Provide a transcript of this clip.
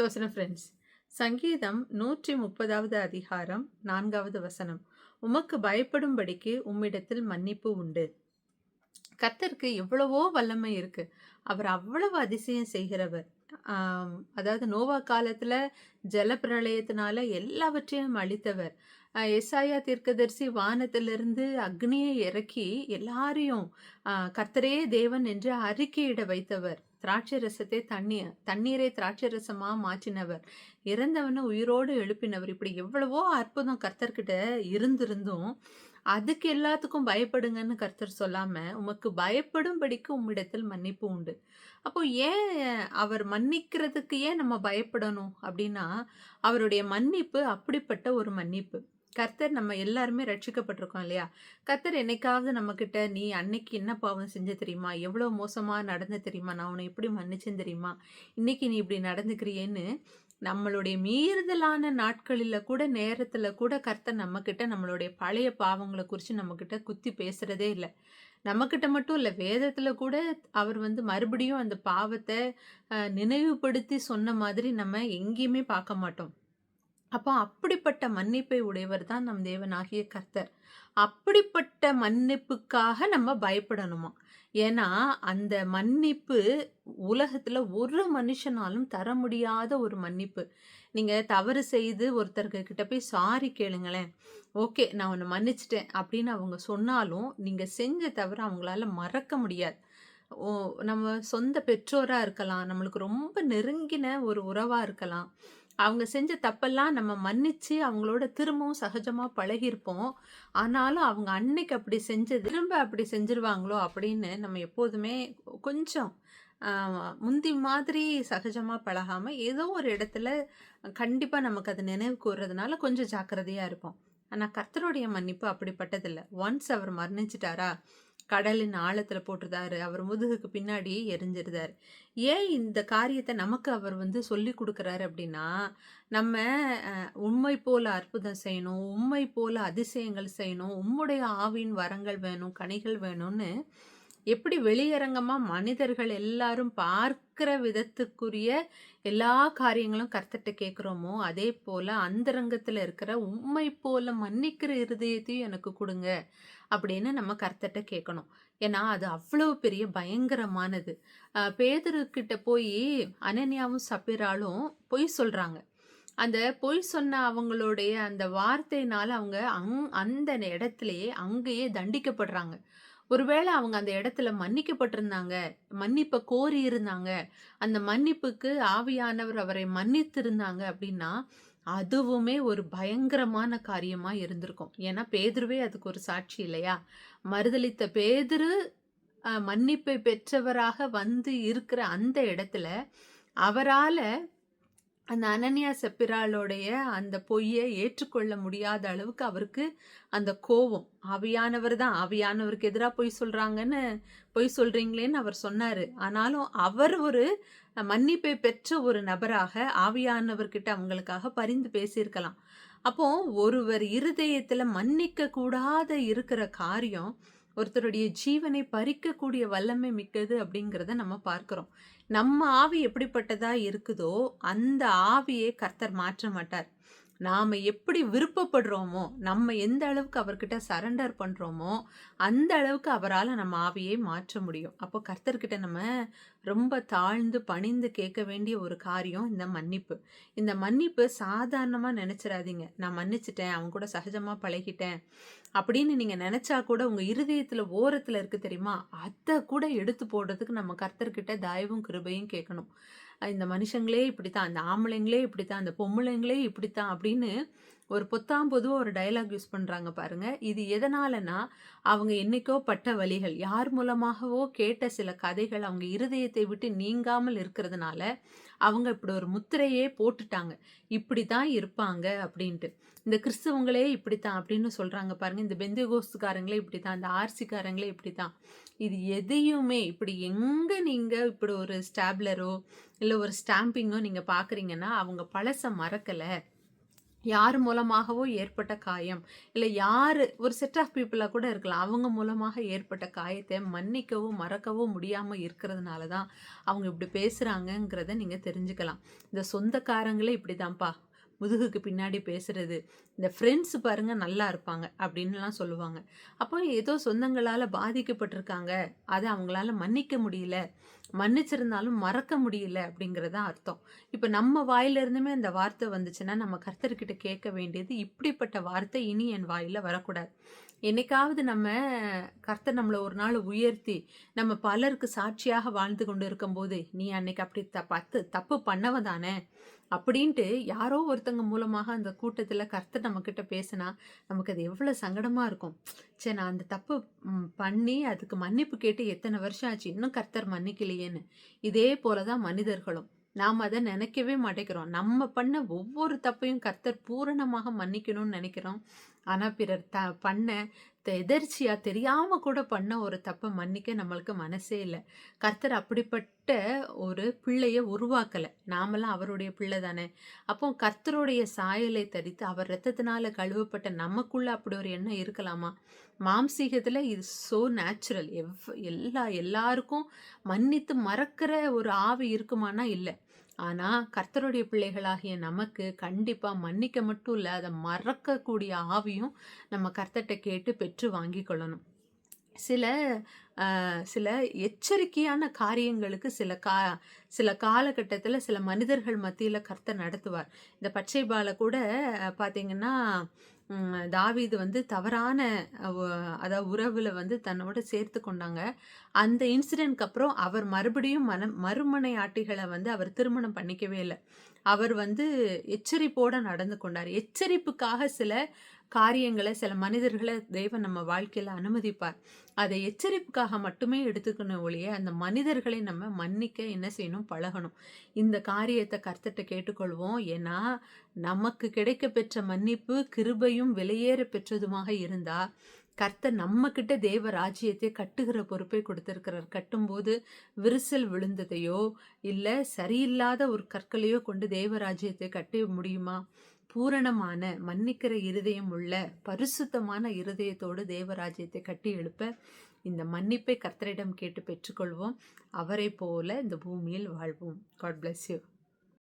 சோசன friends சங்கீதம் நூற்றி முப்பதாவது அதிகாரம் நான்காவது வசனம். உமக்கு பயப்படும்படிக்கு உம்மிடத்தில் மன்னிப்பு உண்டு. கத்தருக்கு எவ்வளவோ வல்லமை இருக்கு. அவர் அவ்வளவு அதிசயம் செய்கிறவர். அதாவது நோவா காலத்துல ஜலப்பிரளயத்தினால எல்லாவற்றையும் அழித்தவர். அஹ், தீர்க்கதரிசி வானத்திலிருந்து அக்னியை இறக்கி எல்லாரையும் கர்த்தரே தேவன் என்று அறிக்கையிட வைத்தவர். திராட்சை ரசத்தை தண்ணீர் தண்ணீரை திராட்சை ரசமாக மாற்றினவர். இறந்தவனை உயிரோடு எழுப்பினவர். இப்படி எவ்வளவோ அற்புதம் கர்த்தர்கிட்ட இருந்திருந்தும் அதுக்கு எல்லாத்துக்கும் பயப்படுங்கன்னு கர்த்தர் சொல்லாமல் உமக்கு பயப்படும்படிக்கு உம்மிடத்தில் மன்னிப்பு உண்டு. அப்போ ஏன் அவர் மன்னிக்கிறதுக்கு ஏன் நம்ம பயப்படணும் அப்படின்னா அவருடைய மன்னிப்பு அப்படிப்பட்ட ஒரு மன்னிப்பு. கர்த்தர் நம்ம எல்லாருமே ரட்சிக்கப்பட்டிருக்கோம் இல்லையா? கர்த்தர் என்னைக்காவது நம்மக்கிட்ட நீ அன்னைக்கு என்ன பாவம் செஞ்ச தெரியுமா? எவ்வளோ மோசமாக நடந்து தெரியுமா? நான் உன்னை எப்படி மன்னிச்சேன் தெரியுமா? இன்னைக்கு நீ இப்படி நடந்துக்கிறியேன்னு நம்மளுடைய மீறுதலான நாட்களில் கூட நேரத்தில் கூட கர்த்தர் நம்மக்கிட்ட நம்மளுடைய பழைய பாவங்களை குறித்து நம்மக்கிட்ட குத்தி பேசுகிறதே இல்லை. நம்மக்கிட்ட மட்டும் இல்லை வேதத்தில் கூட அவர் வந்து மறுபடியும் அந்த பாவத்தை நினைவுபடுத்தி சொன்ன மாதிரி நம்ம எங்கேயுமே பார்க்க மாட்டோம். அப்போ அப்படிப்பட்ட மன்னிப்பை உடையவர் தான் நம் தேவனாகிய கர்த்தர். அப்படிப்பட்ட மன்னிப்புக்காக நம்ம பயப்படணுமா? ஏன்னா அந்த மன்னிப்பு உலகத்தில் ஒரு மனுஷனாலும் தர முடியாத ஒரு மன்னிப்பு. நீங்கள் தவறு செய்து ஒருத்தருக்கு கிட்ட போய் சாரி கேளுங்களேன். ஓகே நான் உன்னை மன்னிச்சிட்டேன் அப்படின்னு அவங்க சொன்னாலும் நீங்கள் செஞ்ச தவிர அவங்களால மறக்க முடியாது. ஓ நம்ம சொந்த பெற்றோராக இருக்கலாம். நம்மளுக்கு ரொம்ப நெருங்கின ஒரு உறவாக இருக்கலாம். அவங்க செஞ்ச தப்பெல்லாம் நம்ம மன்னிச்சு அவங்களோட திரும்பவும் சகஜமா பழகியிருப்போம். ஆனாலும் அவங்க அன்னைக்கு அப்படி செஞ்ச திரும்ப அப்படி செஞ்சிருவாங்களோ அப்படின்னு நம்ம எப்போதுமே கொஞ்சம் முந்தி மாதிரி சகஜமா பழகாம ஏதோ ஒரு இடத்துல கண்டிப்பா நமக்கு அது நினைவு கூறுறதுனால கொஞ்சம் ஜாக்கிரதையா இருப்போம். ஆனால் கர்த்தருடைய மன்னிப்பு அப்படிப்பட்டதில்லை. ஒன்ஸ் அவர் மரணிச்சிட்டாரா கடலின் ஆழத்தில் போட்டுருதாரு அவர் முதுகுக்கு பின்னாடி எரிஞ்சிருந்தார். ஏன் இந்த காரியத்தை நமக்கு அவர் வந்து சொல்லி கொடுக்குறாரு அப்படின்னா நம்ம உண்மை போல அற்புதம் செய்யணும் உம்மை போல அதிசயங்கள் செய்யணும் உம்முடைய ஆவின் வரங்கள் வேணும் கனிகள் வேணும்னு எப்படி வெளியரங்கமாக மனிதர்கள் எல்லாரும் பார்க்கிற விதத்துக்குரிய எல்லா காரியங்களும் கர்த்தட்ட கேட்குறோமோ அதே போல் அந்தரங்கத்தில் இருக்கிற உண்மை போல மன்னிக்கிற இருதயத்தையும் எனக்கு கொடுங்க அப்படின்னு நம்ம கர்த்தட்ட கேட்கணும். ஏன்னா அது அவ்வளோ பெரிய பயங்கரமானது. பேதருக்கிட்ட போய் அனன்யாவும் சப்பிராலும் பொய் சொல்கிறாங்க அந்த பொய் சொன்ன அவங்களுடைய அந்த வார்த்தையினால் அவங்க அங் அந்த இடத்துலையே அங்கேயே தண்டிக்கப்படுறாங்க. ஒருவேளை அவங்க அந்த இடத்துல மன்னிக்கப்பட்டிருந்தாங்க மன்னிப்பை கோரி இருந்தாங்க அந்த மன்னிப்புக்கு ஆவியானவர் அவரை மன்னித்திருந்தாங்க அப்படின்னா அதுவுமே ஒரு பயங்கரமான காரியமாக இருந்திருக்கும். ஏன்னா பேதுருவே அதுக்கு ஒரு சாட்சி இல்லையா? மறுதளித்த பேதுரு மன்னிப்பை பெற்றவராக வந்து இருக்கிற அந்த இடத்துல அவரால் அந்த அனன்யா செப்பிராலோடைய அந்த பொய்யை ஏற்றுக்கொள்ள முடியாத அளவுக்கு அவருக்கு அந்த கோபம் ஆவியானவர் தான். ஆவியானவருக்கு எதிராக பொய் சொல்கிறாங்கன்னு பொய் சொல்கிறீங்களேன்னு அவர் சொன்னார். ஆனாலும் அவர் ஒரு மன்னிப்பை பெற்ற ஒரு நபராக ஆவியானவர்கிட்ட அவங்களுக்காக பரிந்து பேசியிருக்கலாம். அப்போ ஒருவர் இருதயத்தில் மன்னிக்க கூடாத இருக்கிற காரியம் ஒருத்தருடைய ஜீவனை பறிக்கக்கூடிய வல்லமை மிக்கது அப்படிங்கிறத நம்ம பார்க்குறோம். நம்ம ஆவி எப்படிப்பட்டதா இருக்குதோ அந்த ஆவியை கர்த்தர் மாற்ற மாட்டார். நாம எப்படி விருப்பப்படுறோமோ நம்ம எந்த அளவுக்கு அவர்கிட்ட சரண்டர் பண்ணுறோமோ அந்த அளவுக்கு அவரால் நம்ம ஆவியை மாற்ற முடியும். அப்போ கர்த்தர்கிட்ட நம்ம ரொம்ப தாழ்ந்து பணிந்து கேட்க வேண்டிய ஒரு காரியம் இந்த மன்னிப்பு. இந்த மன்னிப்பு சாதாரணமாக நினச்சிடாதீங்க நான் மன்னிச்சிட்டேன் அவங்க கூட சகஜமாக பழகிட்டேன் அப்படின்னு நீங்கள் நினச்சா கூட உங்கள் இருதயத்தில் ஓரத்தில் இருக்குது தெரியுமா? அதை கூட எடுத்து போடுறதுக்கு நம்ம கர்த்தர்கிட்ட தயவும் கிருபையும் கேட்கணும். இந்த மனுஷங்களே இப்படித்தான் அந்த ஆம்பளைங்களே இப்படித்தான் அந்த பொம்பளைங்களே இப்படித்தான் அப்படின்னு ஒரு பொத்தாம் பொதுவாக ஒரு டைலாக் யூஸ் பண்ணுறாங்க பாருங்கள் இது எதனாலனா அவங்க என்னைக்கோ பட்ட வழிகள் யார் மூலமாகவோ கேட்ட சில கதைகள் அவங்க இருதயத்தை விட்டு நீங்காமல் இருக்கிறதுனால அவங்க இப்படி ஒரு முத்திரையே போட்டுட்டாங்க. இப்படி தான் இருப்பாங்க அப்படின்ட்டு. இந்த கிறிஸ்தவங்களே இப்படித்தான் அப்படின்னு சொல்கிறாங்க பாருங்கள் இந்த பெந்தகோஸ்துக்காரங்களே இப்படித்தான் இந்த ஆர்சிக்காரங்களே இப்படி தான் இது எதையுமே இப்படி எங்கே நீங்கள் இப்படி ஒரு ஸ்டாப்லரோ இல்லை ஒரு ஸ்டாம்பிங்கோ நீங்கள் பார்க்குறீங்கன்னா அவங்க பழச மறக்கலை. யார் மூலமாகவோ ஏற்பட்ட காயம். இல்லை யார் ஒரு செட் ஆஃப் பீப்புளாக கூட இருக்கலாம். அவங்க மூலமாக ஏற்பட்ட காயத்தை மன்னிக்கவோ மறக்கவோ முடியாமல் இருக்கிறதுனால தான் அவங்க இப்படி பேசுகிறாங்கங்கிறத நீங்கள் தெரிஞ்சுக்கலாம். இந்த சொந்தக்காரங்களே இப்படி தான்ப்பா முதுகுக்கு பின்னாடி பேசுறது இந்த ஃப்ரெண்ட்ஸ் பாருங்க நல்லா இருப்பாங்க அப்படின்லாம் சொல்லுவாங்க. அப்போ ஏதோ சொந்தங்களால் பாதிக்கப்பட்டிருக்காங்க. அதை அவங்களால மன்னிக்க முடியல. மன்னிச்சிருந்தாலும் மறக்க முடியல அப்படிங்கிறதான் அர்த்தம். இப்போ நம்ம வாயிலிருந்துமே அந்த வார்த்தை வந்துச்சுன்னா நம்ம கர்த்தர்கிட்ட கேட்க வேண்டியது இப்படிப்பட்ட வார்த்தை இனி என் வாயில் வரக்கூடாது. என்னைக்காவது நம்ம கர்த்தர் நம்மளை ஒரு நாள் உயர்த்தி நம்ம பலருக்கு சாட்சியாக வாழ்ந்து கொண்டு இருக்கும்போது நீ அன்னைக்கு அப்படி த பத்து தப்பு பண்ணவ தானே? அப்படின்ட்டு யாரோ ஒருத்தங்க மூலமாக அந்த கூட்டத்தில் கர்த்தர் நம்மக்கிட்ட பேசினா நமக்கு அது எவ்வளோ சங்கடமாக இருக்கும். சரி நான் அந்த தப்பு பண்ணி அதுக்கு மன்னிப்பு கேட்டு எத்தனை வருஷம் ஆச்சு? இன்னும் கர்த்தர் மன்னிக்கலையேன்னு. இதே போல தான் மனிதர்களும். நாம் அதை நினைக்கவே மாட்டேங்கிறோம். நம்ம பண்ண ஒவ்வொரு தப்பையும் கர்த்தர் பூரணமாக மன்னிக்கணும்னு நினைக்கிறோம். ஆனால் பிறர் த பண்ண எதர்ச்சியாக தெரியாமல் கூட பண்ண ஒரு தப்பை மன்னிக்க நம்மளுக்கு மனசே இல்லை. கர்த்தர் அப்படிப்பட்ட ஒரு பிள்ளைய உருவாக்கலை. நாமெல்லாம் அவருடைய பிள்ளை தானே. அப்போ கர்த்தருடைய சாயலை தரித்து அவர் ரத்தத்தினால கழுவப்பட்ட நமக்குள்ளே அப்படி ஒரு எண்ணம் இருக்கலாமா? மாம்சீகத்தில் இது ஸோ நேச்சுரல் எவ் எல்லா எல்லாருக்கும் மன்னித்து மறக்கிற ஒரு ஆவி இருக்குமானா இல்லை. ஆனால் கர்த்தருடைய பிள்ளைகளாகிய நமக்கு கண்டிப்பாக மன்னிக்க மட்டும் இல்லை அதை மறக்கக்கூடிய ஆவியும் நம்ம கர்த்தர்கிட்ட கேட்டு பெற்று வாங்கி கொள்ளணும். சில சில எச்சரிக்கையான காரியங்களுக்கு சில கா சில காலகட்டத்தில் சில மனிதர்கள் மத்தியில் கர்த்தர் நடத்துவார். இந்த பச்சை பாலை கூட பார்த்தீங்கன்னா தாவீது வந்து தவறான அதாவது உறவில் வந்து தன்னோட சேர்த்து கொண்டாங்க. அந்த இன்சிடென்ட்க்கு அப்புறம் அவர் மறுபடியும் மன மறுமனை ஆட்டிகளை வந்து அவர் திருமணம் பண்ணிக்கவே இல்லை. அவர் வந்து எச்சரிப்போடு நடந்து கொண்டார். எச்சரிப்புக்காக சில காரியங்களை சில மனிதர்களை தெய்வம் நம்ம வாழ்க்கையில் அனுமதிப்பார். அதை எச்சரிப்புக்காக மட்டுமே எடுத்துக்கணும் ஒழிய அந்த மனிதர்களை நம்ம மன்னிக்க என்ன செய்யணும்? பழகணும். இந்த காரியத்தை கர்த்தட்ட கேட்டுக்கொள்வோம். ஏன்னா நமக்கு கிடைக்க பெற்ற மன்னிப்பு கிருபையும் வெளியேற பெற்றதுமாக இருந்தால் கர்த்தர் நம்ம கிட்ட தேவ ராஜ்யத்தை கட்டுகிற பொறுப்பை கொடுத்திருக்கிறார். கட்டும்போது விரிசல் விழுந்ததையோ இல்லை சரியில்லாத ஒரு கற்களையோ கொண்டு தேவ ராஜ்யத்தை கட்ட முடியுமா? பூரணமான மன்னிக்கிற இருதயம் உள்ள பரிசுத்தமான இருதயத்தோடு தேவராஜ்யத்தை கட்டி எழுப்ப இந்த மன்னிப்பை கர்த்தரிடம் கேட்டு பெற்றுக்கொள்வோம். அவரை போல இந்த பூமியில் வாழ்வோம். God bless you